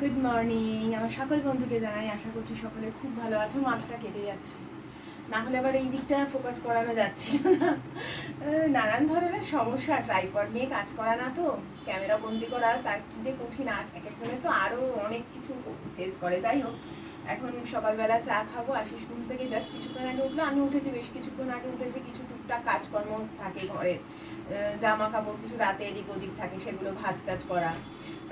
Good morning আমার সকল বন্ধুকে জানাই আশা করছি সকলে খুব ভালো আছো। মাথাটা কেটে যাচ্ছে। না হলে আবার এই দিকটা ফোকাস করানো যাচ্ছিল না। নানান ধরনের সমস্যা ট্রাইপড নিয়ে কাজ করা না তো। ক্যামেরা বন্দি করা, তার কি যে কঠিন। এক একজনের তো আরও অনেক কিছু ফেস করে। যাই হোক এখন সকালবেলা চা খাব, আশিস ঘুম থেকে জাস্ট কিছুক্ষণ আগে উঠল, আমি উঠেছি বেশ কিছুক্ষণ আগে উঠেছি, কিছু টুকটাক কাজকর্ম থাকে ঘরে। জামা কাপড় কিছু রাতে এদিক ওদিক থাকে, সেগুলো ভাজ টাজ করা।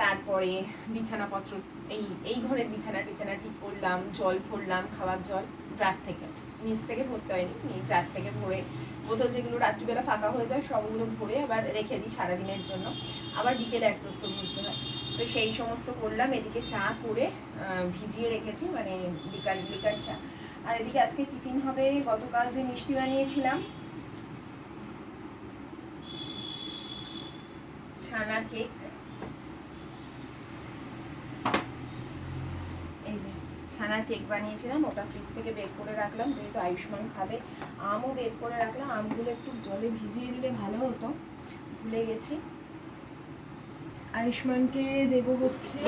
তারপরে বিছানাপত্র, এই এই ঘরের বিছানা টিছানা ঠিক করলাম, জল ভরলাম, খাওয়ার জল, জার থেকে। নিচ থেকে ভরতে হয়নি, নিচ জার থেকে ভরে বোতল যেগুলো রাত্রিবেলা ফাঁকা হয়ে যায়, সবগুলো ভরে আবার রেখে দিই সারাদিনের জন্য। আবার বিকেলে এক প্রস্তুত ভরতে হয়। তো সেই সমস্ত করলাম, এদিকে চা করে ভিজিয়ে রেখেছি মানে বিকাল বিকাল চা। আর এদিকে আজকে টিফিন হবে, গতকাল যে মিষ্টি বানিয়েছিলাম ছানার কেক। এই যে ছানার কেক বানিয়েছিলাম, ওটা ফ্রিজ থেকে বের করে রাখলাম, যেহেতু আয়ুষ্মান খাবে, আমও বের করে রাখলাম, আমগুলো একটু জলে ভিজিয়ে দিলে ভালো হতো। ভুলে গেছি। আয়ুষ্মানকে দেবো হচ্ছে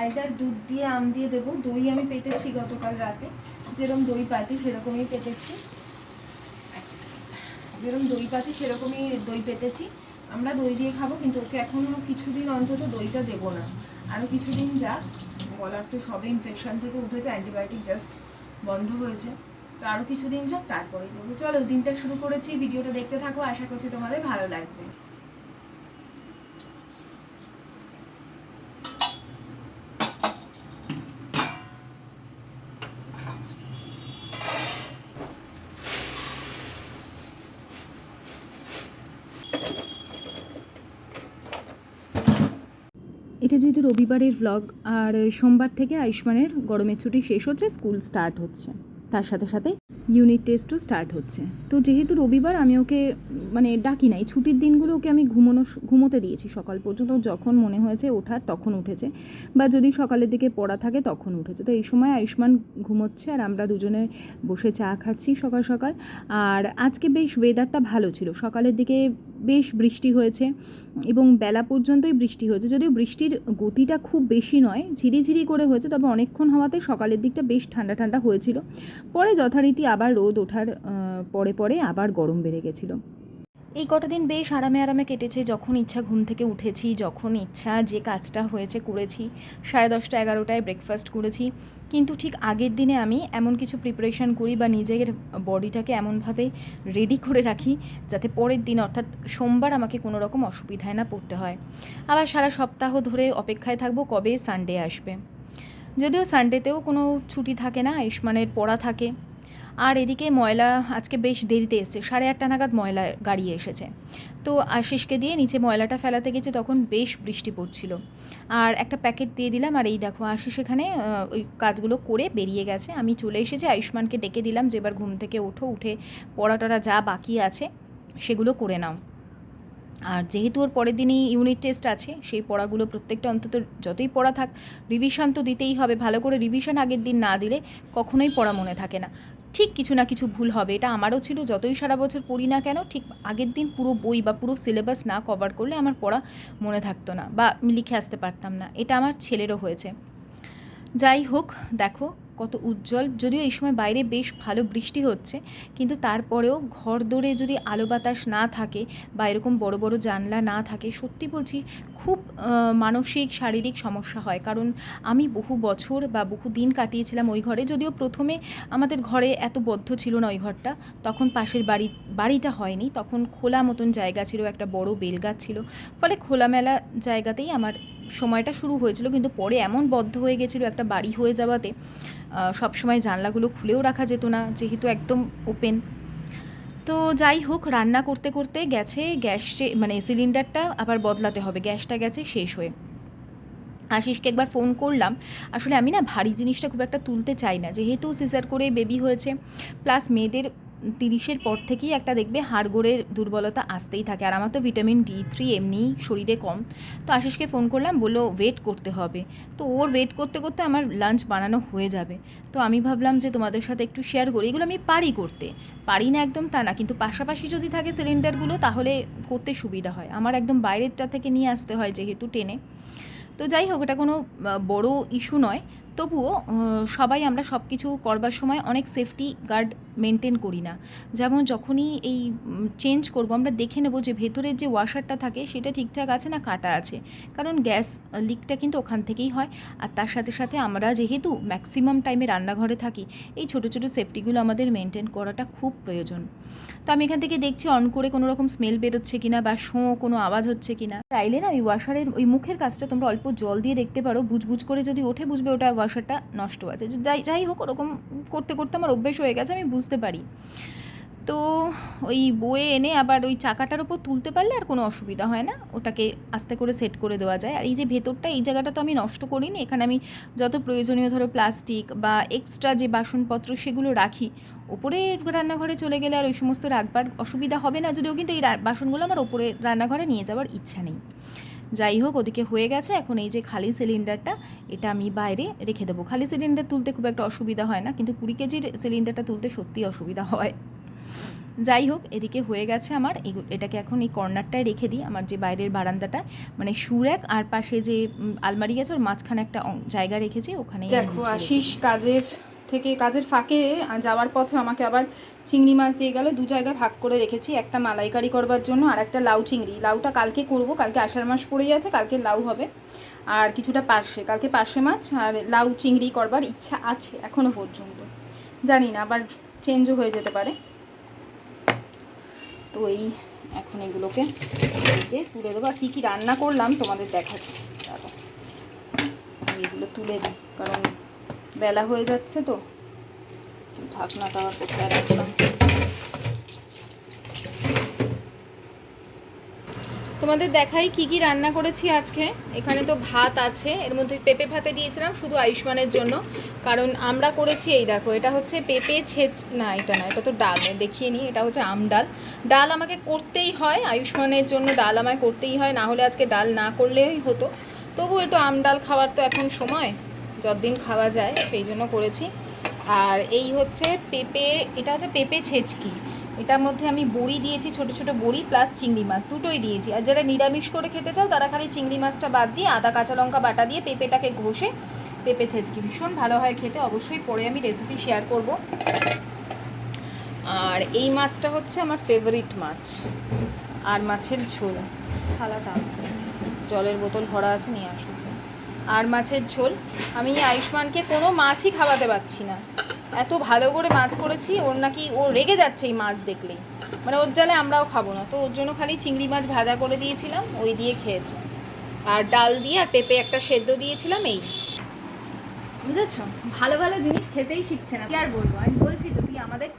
আইদার দুধ দিয়ে, আম দিয়ে দেবো। দই আমি পেতেছি গতকাল রাতে। যেরকম দই পাতি, সেরকমই পেতেছি। যেরকম দই পাতি, সেরকমই দই পেতেছি আমরা দই দিয়ে খাব, কিন্তু ওকে এখনও কিছুদিন অন্তত দইটা দেবো না। আরও কিছুদিন যাক গলার তো সবে ইনফেকশন থেকে উঠেছে অ্যান্টিবায়োটিক জাস্ট বন্ধ হয়েছে। তো আরও কিছুদিন যাক, তারপরেই দেবো। চলো, দিনটা শুরু করেছি, ভিডিওটা দেখতে থাকো, আশা করছি তোমাদের ভালো লাগবে। এটা যেহেতু রবিবারের ভ্লগ আর সোমবার থেকে আয়ুষ্মানের গরমের ছুটি শেষ হচ্ছে স্কুল স্টার্ট হচ্ছে। তার সাথে সাথে ইউনিট টেস্টও স্টার্ট হচ্ছে। তো যেহেতু রবিবার, আমি ওকে মানে ডাকি নাই। ছুটির দিনগুলো ওকে আমি ঘুমানো, ঘুমোতে দিয়েছি সকাল পর্যন্ত। যখন মনে হয়েছে ওঠার, তখন উঠেছে। বা যদি সকালের দিকে পড়া থাকে, তখন উঠেছে। তো এই সময় আয়ুষ্মান ঘুমোচ্ছে, আর আমরা দুজনে বসে চা খাচ্ছি সকাল সকাল। আর আজকে বেশ ওয়েদারটা ভালো ছিল। সকালের দিকে বেশ বৃষ্টি হয়েছে এবং বেলা পর্যন্তই বৃষ্টি হয়েছে। যদিও বৃষ্টির গতিটা খুব বেশি নয়, ঝিরিঝিরি করে হয়েছে, তবে অনেকক্ষণ হওয়াতে সকালের দিকটা বেশ ঠান্ডা ঠান্ডা হয়েছিল। পরে যথারীতি আবার রোদ ওঠার পরে পরে আবার গরম বেড়ে গেছিল। এই কটা দিন বেশ আরামে আরামে কেটেছে, যখন ইচ্ছা ঘুম থেকে উঠেছি, যখন ইচ্ছা যে কাজটা হয়েছে করেছি, সাড়ে দশটা এগারোটায় ব্রেকফাস্ট করেছি। কিন্তু ঠিক আগের দিনে আমি এমন কিছু প্রিপারেশান করি বা নিজের বডিটাকে এমনভাবে রেডি করে রাখি, যাতে পরের দিন, অর্থাৎ সোমবার আমাকে কোনো রকম অসুবিধায় না পড়তে হয়। আবার সারা সপ্তাহ ধরে অপেক্ষায় থাকব কবে সানডে আসবে। যদিও সানডেতেও কোনো ছুটি থাকে না, আয়ুষ্মানের পড়া থাকে। আর এদিকে ময়লা আজকে বেশ দেরিতে এসছে, সাড়ে আটটা নাগাদ ময়লা গাড়ি এসেছে। তো আশিসকে দিয়ে নিচে ময়লাটা ফেলাতে গেছে, তখন বেশ বৃষ্টি পড়ছিল। আর একটা প্যাকেট দিয়ে দিলাম, আর এই দেখো আশিস এখানে ওই কাজগুলো করে বেরিয়ে গেছে। আমি চলে এসেছি, আয়ুষ্মানকে ডেকে দিলাম যে এবার ঘুম থেকে ওঠো, উঠে পড়াটরা যা বাকি আছে সেগুলো করে নাও। আর যেহেতু ওর পরের দিনই ইউনিট টেস্ট আছে, সেই পড়াগুলো প্রত্যেকটা অন্তত যতই পড়া থাক রিভিশন তো দিতেই হবে। ভালো করে রিভিশন আগের দিন না দিলে কখনোই পড়া মনে থাকে না। ঠিক কিছু না কিছু ভুল হবে। এটা আমারও ছিল, যতই সারা বছর পড়ি না কেন, ঠিক আগের দিন পুরো বই বা পুরো সিলেবাস না কভার করলে আমার পড়া মনে থাকতো না বা লিখে আসতে পারতাম না। এটা আমার ছেলেরও হয়েছে। যাই হোক, দেখো কত উজ্জ্বল। যদিও এই সময় বাইরে বেশ ভালো বৃষ্টি হচ্ছে, কিন্তু তারপরেও ঘর দৌড়ে যদি আলো বাতাস না থাকে বা এরকম বড় বড় জানলা না থাকে, সত্যি বলছি খুব মানসিক, শারীরিক সমস্যা হয়। কারণ আমি বহু বছর বা বহু দিন কাটিয়েছিলাম ওই ঘরে, যদিও প্রথমে আমাদের ঘরে এত বদ্ধ ছিল না ওই ঘরটা। তখন পাশের বাড়ি, বাড়িটা হয়নি। তখন খোলা মতন জায়গা ছিল, একটা বড় বেলগাছ ছিল। ফলে খোলামেলা জায়গাতেই আমার সময়টা শুরু হয়েছিল, কিন্তু পরে এমন বদ্ধ হয়ে গেছিল একটা বাড়ি হয়ে যাওয়াতে সব সময় জানলাগুলো খুলেও রাখা যেত না, যেহেতু একদম ওপেন তো যাই হোক, রান্না করতে করতে গেছে, গ্যাস মানে সিলিন্ডারটা আবার বদলাতে হবে, গ্যাসটা গেছে, শেষ হয়ে। আশিসকে একবার ফোন করলাম, আসলে আমি না ভারী জিনিসটা খুব একটা তুলতে চাই না, যেহেতু সিজার করে বেবি হয়েছে প্লাস মেয়েদের তিরিশের পর থেকেই একটা দেখবে হাড়গোড়ের দুর্বলতা আসতেই থাকে। আর আমার তো ভিটামিন ডি থ্রি এমনিই শরীরে কম। তো আশিসকে ফোন করলাম, বলল ওয়েট করতে হবে। তো ওর ওয়েট করতে করতে আমার লাঞ্চ বানানো হয়ে যাবে। তো আমি ভাবলাম যে তোমাদের সাথে একটু শেয়ার করি। এগুলো আমি পারি করতে। পারি না একদম তা না। কিন্তু পাশাপাশি যদি থাকে সিলিন্ডারগুলো তাহলে করতে সুবিধা হয়। আমার একদম বাইরেরটা থেকে নিয়ে আসতে হয় যেহেতু টেনে। তো যাই হোক, এটা কোনো বড় ইস্যু নয়। তবুও সবাই আমরা সব কিছু করবার সময় অনেক সেফটি গার্ড মেনটেন করি না। যেমন যখনই এই চেঞ্জ করব, আমরা দেখে নেব যে ভেতরের যে ওয়াশারটা থাকে, সেটা ঠিকঠাক আছে না কাটা আছে। কারণ গ্যাস লিকটা কিন্তু ওখান থেকেই হয়। আর তার সাথে সাথে আমরা যেহেতু ম্যাক্সিমাম টাইমে রান্নাঘরে থাকি, এই ছোটো ছোটো সেফটিগুলো আমাদের মেনটেন করাটা খুব প্রয়োজন। তো আমি এখান থেকে দেখছি অন করে কোনো রকম স্মেল বেরোচ্ছে কিনা বা শোঁ, কোনো আওয়াজ হচ্ছে কিনা। চাইলে না ওই ওয়াশারের ওই মুখের কাজটা তোমরা অল্প জল দিয়ে দেখতে পারো। বুঝবুঝ করে যদি ওঠে, বুঝবে ওটা ওয়াশারটা নষ্ট আছে। যাই যাই হোক, ওরকম করতে করতে আমার অভ্যেস হয়ে গেছে, আমি বুঝতে পারি। তো ওই বয়ে এনে আবার ওই চাকাটার ওপর তুলতে পারলে আর কোনো অসুবিধা হয় না। ওটাকে আস্তে করে সেট করে দেওয়া যায়। আর এই যে ভেতরটা, এই জায়গাটা তো আমি নষ্ট করিনি। এখানে আমি যত প্রয়োজনীয় ধরো প্লাস্টিক বা এক্সট্রা যে বাসনপত্র সেগুলো রাখি, ওপরে রান্নাঘরে চলে গেলে আর ওই সমস্ত রাখবার অসুবিধা হবে না। যদিও কিন্তু এই বাসনগুলো আমার ওপরে রান্নাঘরে নিয়ে যাওয়ার ইচ্ছা নেই। যাই হোক ওদিকে হয়ে গেছে। এখন এই যে খালি সিলিন্ডারটা এটা আমি বাইরে রেখে দেবো। খালি সিলিন্ডার তুলতে খুব একটা অসুবিধা হয় না কিন্তু কুড়ি কেজির সিলিন্ডারটা তুলতে সত্যিই অসুবিধা হয়। যাই হোক এদিকে হয়ে গেছে আমার। এটাকে এখন এই কর্নারটায় রেখে দিই আমার যে বাইরের বারান্দাটা। মানে সুরেক আর পাশে যে আলমারি গেছে ওর মাঝখানে একটা জায়গা রেখেছি ওখানে দেখো আশিস কাজের থেকে কাজের ফাঁকে যাওয়ার পথে আমাকে আবার চিংড়ি মাছ দিয়ে গেল। দু জায়গায় ভাগ করে রেখেছি, একটা মালাইকারি করবার জন্য আর একটা লাউ চিংড়ি। লাউটা কালকে করব, কালকে আষাঢ় মাস পড়েই আছে, কালকে লাউ হবে। আর কিছুটা পার্শে, কালকে পার্শে মাছ আর লাউ চিংড়ি করবার ইচ্ছা আছে এখনও পর্যন্ত। জানি না, আবার চেঞ্জও হয়ে যেতে পারে। তো এই এখন এগুলোকে তুলে দেবো। আর কী কী রান্না করলাম তোমাদের দেখাচ্ছি। এগুলো তুলে দিই, কারণ বেলা হয়ে যাচ্ছে তো। ঢাকনা তাওয়া কোথায় রাখলাম তোমাদের দেখাই কি কি রান্না করেছি আজকে। এখানে তো ভাত আছে, এর মধ্যে পেঁপে ভাতে দিয়েছিলাম শুধু আয়ুষ্মানের জন্য। কারণ আমরা করেছি এই দেখো, এটা হচ্ছে পেঁপে ছেচ, না এটা না, এটা তো ডাল, দেখিয়ে নিই এটা হচ্ছে আম ডাল। ডাল আমাকে করতেই হয়, আয়ুষ্মানের জন্য ডাল আমায় করতেই হয়, না হলে আজকে ডাল না করলেই হতো। তবু একটু আম ডাল খাওয়ার তো এখন সময়। যতদিন খাওয়া যায়, সেই জন্য করেছি। আর এই হচ্ছে পেঁপে, এটা হচ্ছে পেঁপে ছেচকি। এটার মধ্যে আমি বড়ি দিয়েছি, ছোট ছোট বড়ি প্লাস চিংড়ি মাছ, দুটোই দিয়েছি। আর যারা নিরামিষ করে খেতে চাও, তারা খালি চিংড়ি মাছটা বাদ দিয়ে আদা, কাঁচা লঙ্কা বাটা দিয়ে পেঁপেটাকে ঘষে পেঁপে ছেচকি। ভীষণ ভালো হয় খেতে, অবশ্যই পরে আমি রেসিপি শেয়ার করব। আর এই মাছটা হচ্ছে আমার ফেভারিট মাছ। আর মাছের ঝোল। থালাটা জলের বোতল ভরা আছে, নিয়ে আসুন আর মাছের ঝোল। আমি আয়ুষ্মানকে কোনো মাছই খাওয়াতে পারছি না। এত ভালো করে মাছ করেছি, ওর নাকি ও রেগে যাচ্ছে এই মাছ দেখলেই। মানে ওর জালে আমরাও খাব না। তো ওর জন্য খালি চিংড়ি মাছ ভাজা করে দিয়েছিলাম, ওই দিয়ে খেয়েছে। আর ডাল দিয়ে আর পেঁপে একটা সেদ্ধ দিয়েছিলাম, এই। বুঝেছ? ভালো ভালো জিনিস খেতেই শিখছে না। কি আর বলব? আমি বলছি তো, তুই আমাদের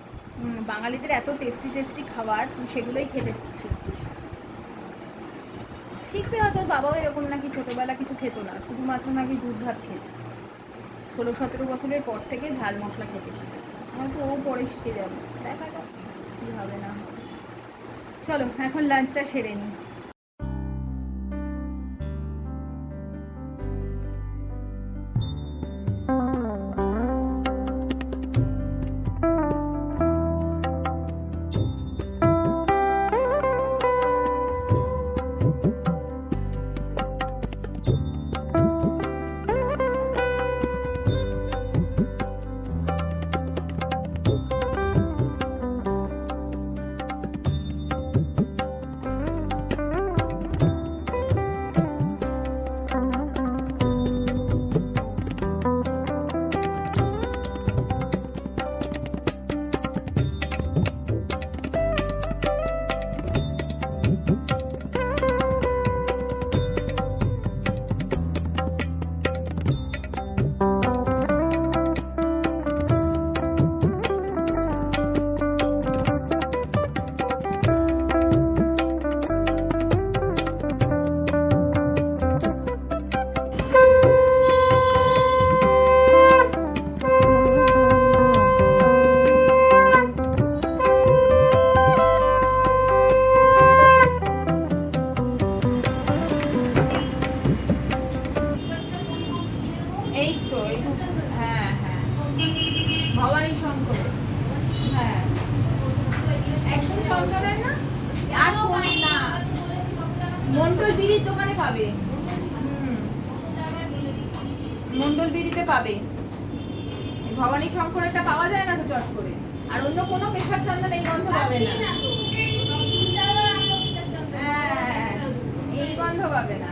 বাঙালিদের এত টেস্টি টেস্টি খাবার, তুই সেগুলোই খেতে শিখছিস। শিখবে হয়তো বাবাও এরকম নাকি ছোটোবেলা কিছু খেত না, শুধুমাত্র নাকি দুধ ভাত খেত। ষোলো, সতেরো বছরের পর থেকে ঝাল মশলা খেতে শিখেছে। হয়তো ও পরে শিখে যাবে। দেখা যাক কী হবে না। চলো, এখন লাঞ্চটা সেরে নিই। পাবে না।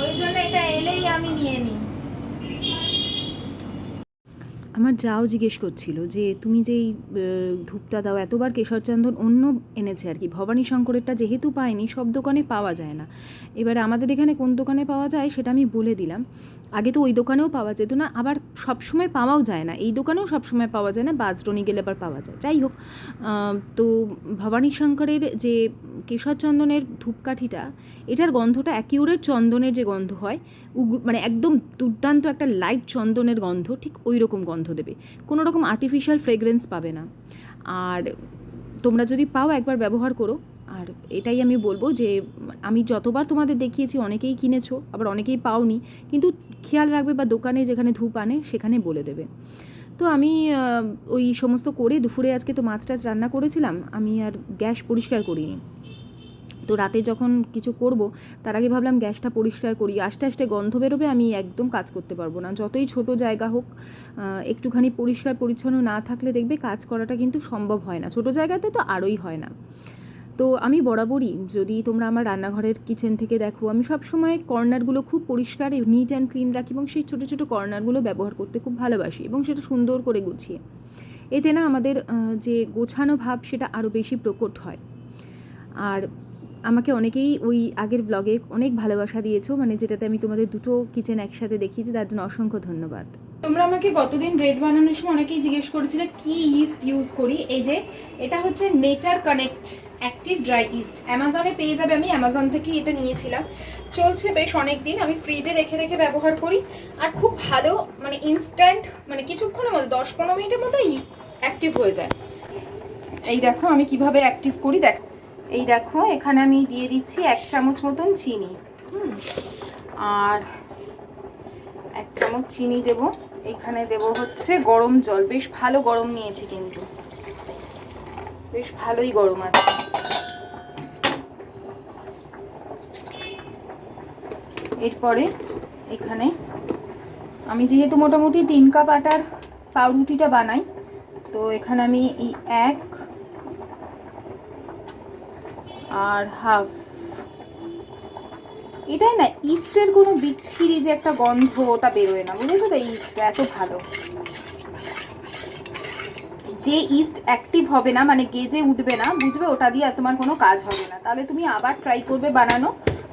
ওই জন্য এটা এলেই আমি নিয়ে নিই। আমার যাও জিজ্ঞেস করছিল যে, তুমি যেই ধূপটা দাও, এতবার কেশরচন্দন অন্য এনেছে আর কি। ভবানী শঙ্করেরটা যেহেতু পাইনি, সব দোকানে পাওয়া যায় না। এবারে আমাদের এখানে কোন দোকানে পাওয়া যায় সেটা আমি বলে দিলাম। আগে তো ওই দোকানেও পাওয়া যেত না, আবার সবসময় পাওয়াও যায় না। এই দোকানেও সবসময় পাওয়া যায় না বাজরনি গেলে আবার পাওয়া যায়। যাই হোক তো ভবানী শঙ্করের যে কেশরচন্দনের ধূপকাঠিটা, এটার গন্ধটা অ্যাকিউরেট চন্দনের যে গন্ধ হয়, উগ্র মানে একদম দুর্দান্ত একটা লাইট চন্দনের গন্ধ, ঠিক ওই রকম গন্ধ দেবে। কোনো রকম আর্টিফিশিয়াল ফ্রেগরেন্স পাবে না। আর তোমরা যদি পাও একবার ব্যবহার করো। আর এটাই আমি বলব যে, আমি যতবার তোমাদের দেখিয়েছি, অনেকেই কিনেছো, আবার অনেকেই পাওনি, কিন্তু খেয়াল রাখবে বা দোকানে যেখানে ধূপ আনে, সেখানে বলে দেবে। তো আমি ওই সমস্ত করে দুপুরে আজকে তো মাছ টাছ রান্না করেছিলাম, আমি আর গ্যাস পরিষ্কার করিনি। তো রাতে যখন কিছু করব, তার আগে ভাবলাম গ্যাসটা পরিষ্কার করি। আস্তে আস্তে গন্ধ বেরোবে, আমি একদম কাজ করতে পারব না। যতই ছোট জায়গা হোক একটুখানি পরিষ্কার পরিচ্ছন্ন না থাকলে দেখবে কাজ করাটা কিন্তু সম্ভব হয় না। ছোট জায়গাতে তো আরোই হয় না। তো আমি বরাবরই, যদি তোমরা আমার রান্নাঘরের কিচেন থেকে দেখো, আমি সব সময় কর্নারগুলো খুব পরিষ্কার নিট অ্যান্ড ক্লিন রাখি এবং সেই ছোটো ছোটো কর্নারগুলো ব্যবহার করতে খুব ভালোবাসি এবং সেটা সুন্দর করে গুছিয়ে। এতে না আমাদের যে গোছানো ভাব সেটা আরও বেশি প্রকট হয়। আর আমাকে অনেকেই ওই আগের ব্লগে অনেক ভালোবাসা দিয়েছ মানে যেটাতে আমি তোমাদের দুটো কিচেন একসাথে দেখিয়েছি, তার জন্য অসংখ্য ধন্যবাদ। তোমরা আমাকে গতদিন ব্রেড বানানোর সময় অনেকেই জিজ্ঞেস করেছিলে, কি ইস্ট ইউজ করি? এই যে, এটা হচ্ছে nature connect active dry yeast অ্যামাজনে পেয়ে যাবে আমি অ্যামাজন থেকেই এটা নিয়েছিলাম। চলছে বেশ অনেক দিন আমি ফ্রিজে রেখে রেখে ব্যবহার করি। আর খুব ভালো মানে ইনস্ট্যান্ট মানে কিছুক্ষণের মধ্যে, দশ পনেরো মিনিটের মধ্যে অ্যাক্টিভ হয়ে যায়। এই দেখো, আমি কীভাবে অ্যাক্টিভ করি, দেখ এই দেখো, এখানে আমি দিয়ে দিচ্ছি এক চামচ মতন চিনি। আর এক চামচ চিনি দেব। এখানে দেব হচ্ছে গরম জল। বেশ ভালো গরম নিয়েছি কিন্তু। বেশ ভালোই গরম আছে। এরপরে এখানে আমি যেহেতু মোটামুটি তিন কাপ আটার পাউরুটিটা বানাই, তো এখানে আমি এই এক আর হাফ। এটাই না, ইস্টের কোনো বিচ্ছিরি যে একটা গন্ধ, ওটা বেরোয় না, বুঝেছ তো? ইস্ট এত ভালো। যে ইস্ট অ্যাক্টিভ হবে না মানে গেজে উঠবে না, বুঝবে? ওটা দিয়ে আর তোমার কোনো কাজ হবে না। তাহলে তুমি আবার ট্রাই করবে বানানো,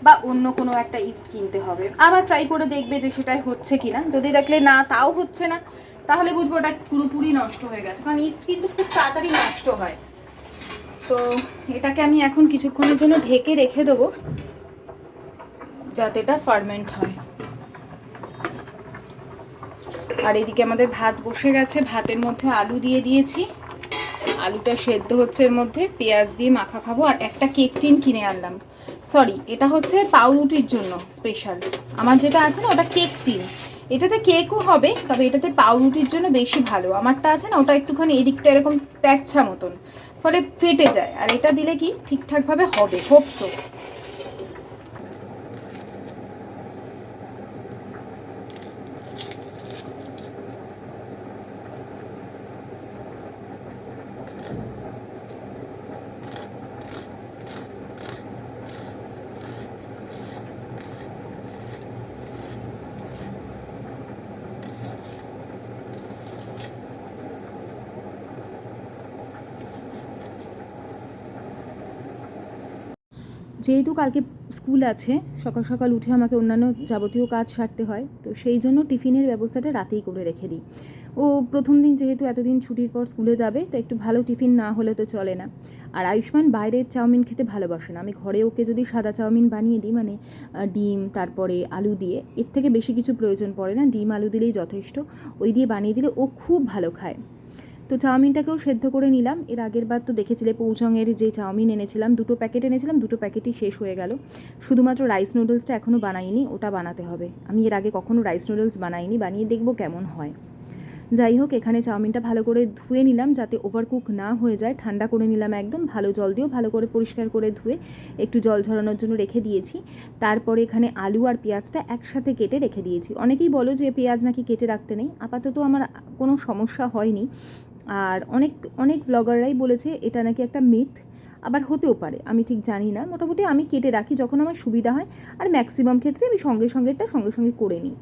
বা অন্য কোনো একটা ইস্ট কিনতে হবে। আবার ট্রাই করে দেখবে যে সেটাই হচ্ছে কিনা। যদি দেখলে না, তাও হচ্ছে না, তাহলে বুঝব ওটা পুরোপুরি নষ্ট হয়ে গেছে। কারণ ইস্ট কিন্তু খুব তাড়াতাড়ি নষ্ট হয়। তো এটাকে আমি এখন কিছুক্ষণের জন্য ঢেকে রেখে দেবো, যাতে এটা ফার্মেন্ট হয়। আর এদিকে আমাদের ভাত বসে গেছে, ভাতের মধ্যে আলু দিয়ে দিয়েছি। আলুটা সেদ্ধ হচ্ছে এর মধ্যে, পেঁয়াজ দিয়ে মাখা খাব, আর একটা কেক টিন কিনে আনলাম। সরি এটা হচ্ছে পাউরুটির জন্য স্পেশাল আমার যেটা আছে না, ওটা কেক টিন। এটাতে কেকও হবে, তবে এটাতে পাউরুটির জন্য বেশি ভালো। আমারটা আছে না, ওটা একটুখানি এদিকটা এরকম প্যাচ্ছা মতন। ফলে ফেটে যায়। আর এটা দিলে কি ঠিকঠাকভাবে হবে? হোপসো যেহেতু কালকে স্কুল আছে, সকাল সকাল উঠে আমাকে অন্যান্য যাবতীয় কাজ সারতে হয়, তো সেই জন্য টিফিনের ব্যবস্থাটা রাতেই করে রেখে দিই। ও প্রথম দিন যেহেতু এতদিন ছুটির পর স্কুলে যাবে, তো একটু ভালো টিফিন না হলে তো চলে না। আর আয়ুষ্মান বাইরের চাউমিন খেতে ভালোবাসে না। আমি ঘরে ওকে যদি সাদা চাউমিন বানিয়ে দিই মানে ডিম, তারপরে আলু দিয়ে, এর থেকে বেশি কিছু প্রয়োজন পড়ে না। ডিম আলু দিলেই যথেষ্ট। ওই দিয়ে বানিয়ে দিলে ও খুব ভালো খায়। তো চাউমিনটাকেও সেদ্ধ করে নিলাম। এর আগের বার তো দেখেছিলে পৌচংয়ের যে চাউমিন এনেছিলাম, দুটো প্যাকেট এনেছিলাম, দুটো প্যাকেটই শেষ হয়ে গেল। শুধুমাত্র রাইস নুডলসটা এখনও বানাইনি, ওটা বানাতে হবে। আমি এর আগে কখনো রাইস নুডলস বানাইনি, বানিয়ে দেখব কেমন হয়। যাই হোক, এখানে চাউমিনটা ভালো করে ধুয়ে নিলাম যাতে ওভারকুক না হয়ে যায়। ঠান্ডা করে নিলাম একদম, ভালো জল দিয়েও ভালো করে পরিষ্কার করে ধুয়ে একটু জল ঝরানোর জন্য রেখে দিয়েছি। তারপরে এখানে আলু আর পেঁয়াজটা একসাথে কেটে রেখে দিয়েছি। অনেকেই বলো যে পেঁয়াজ নাকি কেটে রাখতে নেই। আপাতত আমার কোনো সমস্যা হয়নি। আর অনেক অনেক ব্লগাররাই বলেছে, এটা নাকি একটা মিথ আবার হতেও পারে, আমি ঠিক জানি না। মোটামুটি আমি কেটে রাখি যখন আমার সুবিধা হয়, আর ম্যাক্সিমাম ক্ষেত্রে আমি সঙ্গে সঙ্গেটা সঙ্গে সঙ্গে করে নিই।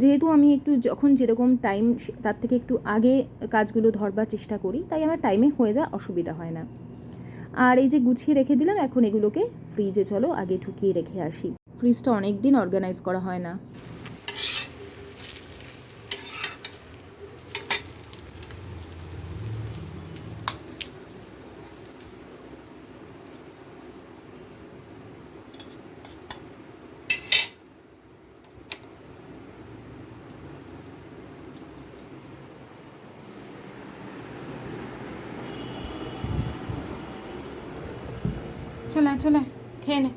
যেহেতু আমি একটু যখন যেরকম টাইম তার থেকে একটু আগে কাজগুলো ধরবার চেষ্টা করি, তাই আমার টাইমে হয়ে যায় অসুবিধা হয় না। আর এই যে গুছিয়ে রেখে দিলাম, এখন এগুলোকে ফ্রিজে চলো, আগে ঢুকিয়ে রেখে আসি। ফ্রিজটা অনেক দিন অর্গানাইজ করা হয় না চলে আয়, চলে আয়, খেয়ে নে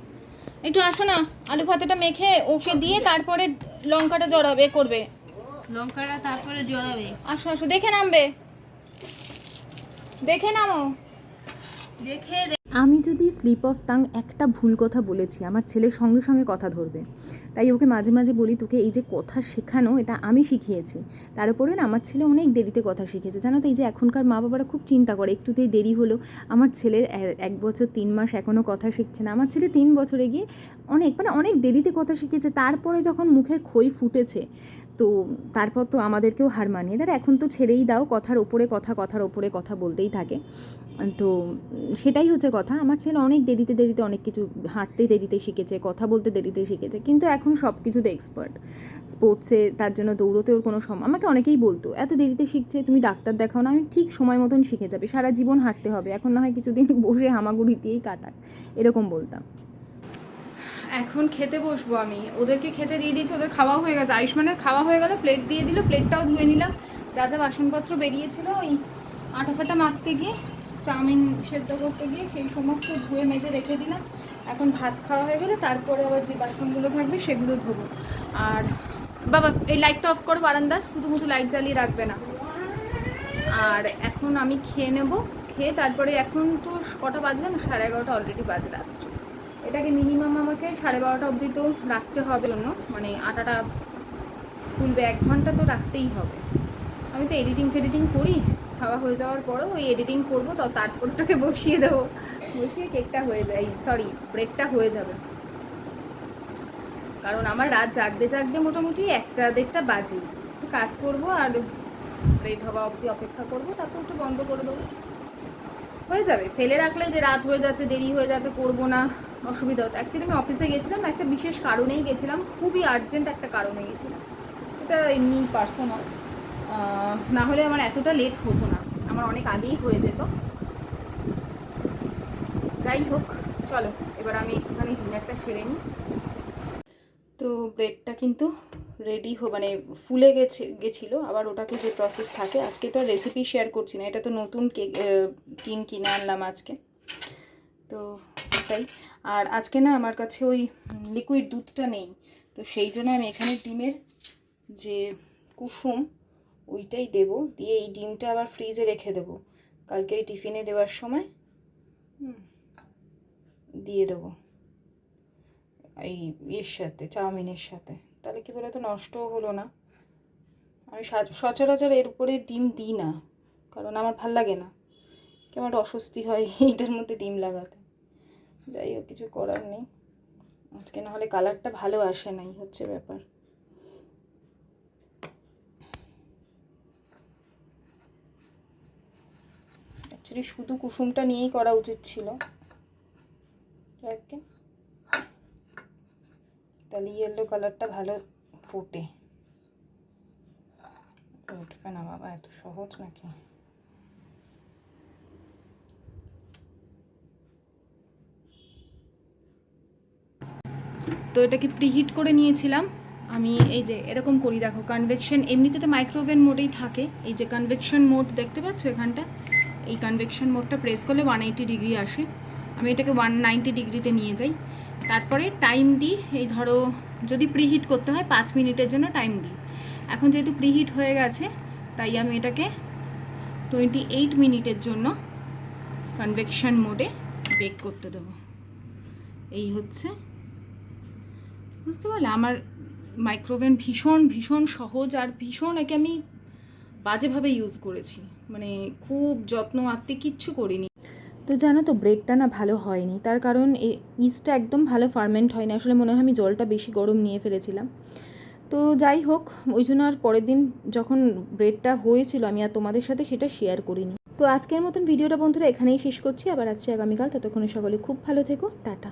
আসো না আলু ভাতাটা মেখে ওকে দিয়ে তারপরে লঙ্কাটা জড়াবে করবে। লঙ্কাটা তারপরে জড়াবে। আসো আসো দেখে নামবে। দেখে নামো। দেখে আমি যদি স্লিপ অফ টাং একটা ভুল কথা বলেছি, আমার ছেলের সঙ্গে সঙ্গে কথা ধরবে। তাই ওকে মাঝে মাঝে বলি, তোকে এই যে কথা শেখানো, এটা আমি শিখিয়েছি। তার উপরে না, আমার ছেলে অনেক দেরিতে কথা শিখেছে। জানো তো এই যে এখনকার মা বাবারা খুব চিন্তা করে, একটুতেই দেরি হলো। আমার ছেলের এক বছর তিন মাস এখনও কথা শিখছে না। আমার ছেলে তিন বছরে গিয়ে অনেক মানে অনেক দেরিতে কথা শিখেছে। তারপরে যখন মুখের খই ফুটেছে তো তারপর তো আমাদেরকেও হার মানিয়ে দেয়। এখন তো ছেড়েই দাও, কথার ওপরে কথা, কথার ওপরে কথা বলতেই থাকে। তো সেটাই হচ্ছে কথা। আমার ছেলে অনেক দেরিতে দেরিতে অনেক কিছু হাঁটতে দেরিতে শিখেছে, কথা বলতে দেরিতে শিখেছে, কিন্তু এখন সব কিছুতে এক্সপার্ট স্পোর্টসে তার জন্য দৌড়তে ওর কোনো সম, আমাকে অনেকেই বলতো, এত দেরিতে শিখছে, তুমি ডাক্তার দেখাও না। আমি ঠিক সময় মতন শিখে যাবে। সারা জীবন হাঁটতে হবে। এখন না হয় কিছুদিন বসে হামাগুড়ি দিয়েই কাটাক। এরকম বলতাম। এখন খেতে বসবো আমি। ওদেরকে খেতে দিয়ে দিয়েছি, ওদের খাওয়া হয়ে গেছে। আয়ুষ্মানের খাওয়া হয়ে গেল প্লেট দিয়ে দিল প্লেটটাও ধুয়ে নিলাম। যা যা বাসনপত্র বেরিয়েছিল ওই আটা ফাটা মাখতে গিয়ে, চাউমিন সেদ্ধ করতে গিয়ে সেই সমস্ত ধুয়ে মেজে রেখে দিলাম। এখন ভাত খাওয়া হয়ে গেলে তারপরে আবার যে বাসনগুলো থাকবে সেগুলো ধোবো। আর বাবা, এই লাইটটা অফ করো বারান্দার, শুধু শুধু লাইট জ্বালিয়ে রাখবে না। আর এখন আমি খেয়ে নেব, খেয়ে তারপরে এখন তো কটা বাজলাম সাড়ে এগারোটা অলরেডি বাজে রাত্রে এটাকে মিনিমাম আমাকে সাড়ে বারোটা অবধি তো রাখতে হবে জন্য। মানে আটাটা ফুলবে এক ঘণ্টা তো রাখতেই হবে। আমি তো এডিটিং ফেডিটিং করি, খাওয়া হয়ে যাওয়ার পরেও ওই এডিটিং করব, তো তারপর ওটাকে বসিয়ে দেবো। বসিয়ে কেকটা হয়ে যায় সরি ব্রেকটা হয়ে যাবে। কারণ আমার রাত জাগতে জাগতে মোটামুটি একটা দেড়টা বাজে। কাজ করব আর ব্রেড হওয়া অবধি অপেক্ষা করব, তারপর একটু বন্ধ করে দেবো। হয়ে যাবে। ফেলে রাখলে যে রাত হয়ে যাচ্ছে, দেরি হয়ে যাচ্ছে, করব না, অসুবিধা হতো। অ্যাকচুয়ালি আমি অফিসে গেছিলাম, একটা বিশেষ কারণেই গেছিলাম, খুবই আর্জেন্ট একটা কারণে গেছিলাম। যেটা এমনি পার্সোনাল না হলে আমার এতটা লেট হতো না। আমার অনেক আগেই হয়ে যেত। যাই হোক, চলো, এবার আমি একটুখানি ডিনারটা সেরে নিই। তো ব্রেডটা কিন্তু রেডি হো মানে ফুলে গেছে, গেছিল। আবার ওটাকে যে প্রসেস থাকে, আজকে তো রেসিপি শেয়ার করছি না। এটা তো নতুন কেক টিন কিনে আনলাম আজকে। তো এটাই আর আজকে না আমার কাছে ওই লিকুইড দুধটা নেই। তো সেই জন্য আমি এখানে ডিমের যে কুসুম, ওইটাই দেব। দিয়ে এই ডিমটা আবার ফ্রিজে রেখে দেবো। কালকে এই টিফিনে দেওয়ার সময় দিয়ে দেবো। এই ইয়ের সাথে, চাউমিনের সাথে। তাহলে কি বলে তো নষ্টও হলো না। আমি সচরাচর এর উপরে ডিম দিই না, কারণ আমার ভালো লাগে না। কেমন একটা অস্বস্তি হয় এইটার মধ্যে ডিম লাগাতে। যাই হোক, কিছু করার নেই। আজকে না হলে কালারটা ভালো আসে নাই, হচ্ছে ব্যাপার। অ্যাকচুয়ালি শুধু কুসুমটা নিয়েই করা উচিত ছিল। তাহলে ইয়েলো কালারটা ভালো ফোটে। উঠবে না বাবা, এত সহজ নাকি? তো এটাকে প্রিহিট করে নিয়েছিলাম? আমি এই যে এরকম করি, দেখো কনভেকশন এমনিতে তো মাইক্রোওভেন মোডেই থাকে। এই যে কনভেকশন মোড দেখতে পাচ্ছ এখানটা? এই কনভেকশন মোডটা প্রেস করলে ওয়ান এইটি ডিগ্রি আসে। আমি এটাকে ওয়ান নাইনটি ডিগ্রিতে নিয়ে যাই। তারপরে টাইম দিই, এই ধরো যদি প্রিহিট করতে হয় পাঁচ মিনিটের জন্য টাইম দিই। এখন যেহেতু প্রিহিট হয়ে গেছে, তাই আমি এটাকে টোয়েন্টি এইট মিনিটের জন্য কনভেকশন মোডে বেক করতে দেবো। এই হচ্ছে, বুঝতে পারলে? আমার মাইক্রোওভেন ভীষণ ভীষণ সহজ আর ভীষণ একে আমি বাজেভাবে ইউজ করেছি। মানে খুব যত্ন আত্মে কিচ্ছু করিনি। তো জানো তো ব্রেডটা না ভালো হয়নি। তার কারণ ইস্টটা একদম ভালো ফার্মেন্ট হয়নি। আসলে মনে হয় আমি জলটা বেশি গরম নিয়ে ফেলেছিলাম। তো যাই হোক, ওই জন্য আর পরের দিন যখন ব্রেডটা হয়েছিল, আমি আর তোমাদের সাথে সেটা শেয়ার করিনি। তো আজকের মতন ভিডিওটা বন্ধুরা এখানেই শেষ করছি। আবার আসছি আগামীকাল। ততক্ষণে সকলে খুব ভালো থেকো। টাটা।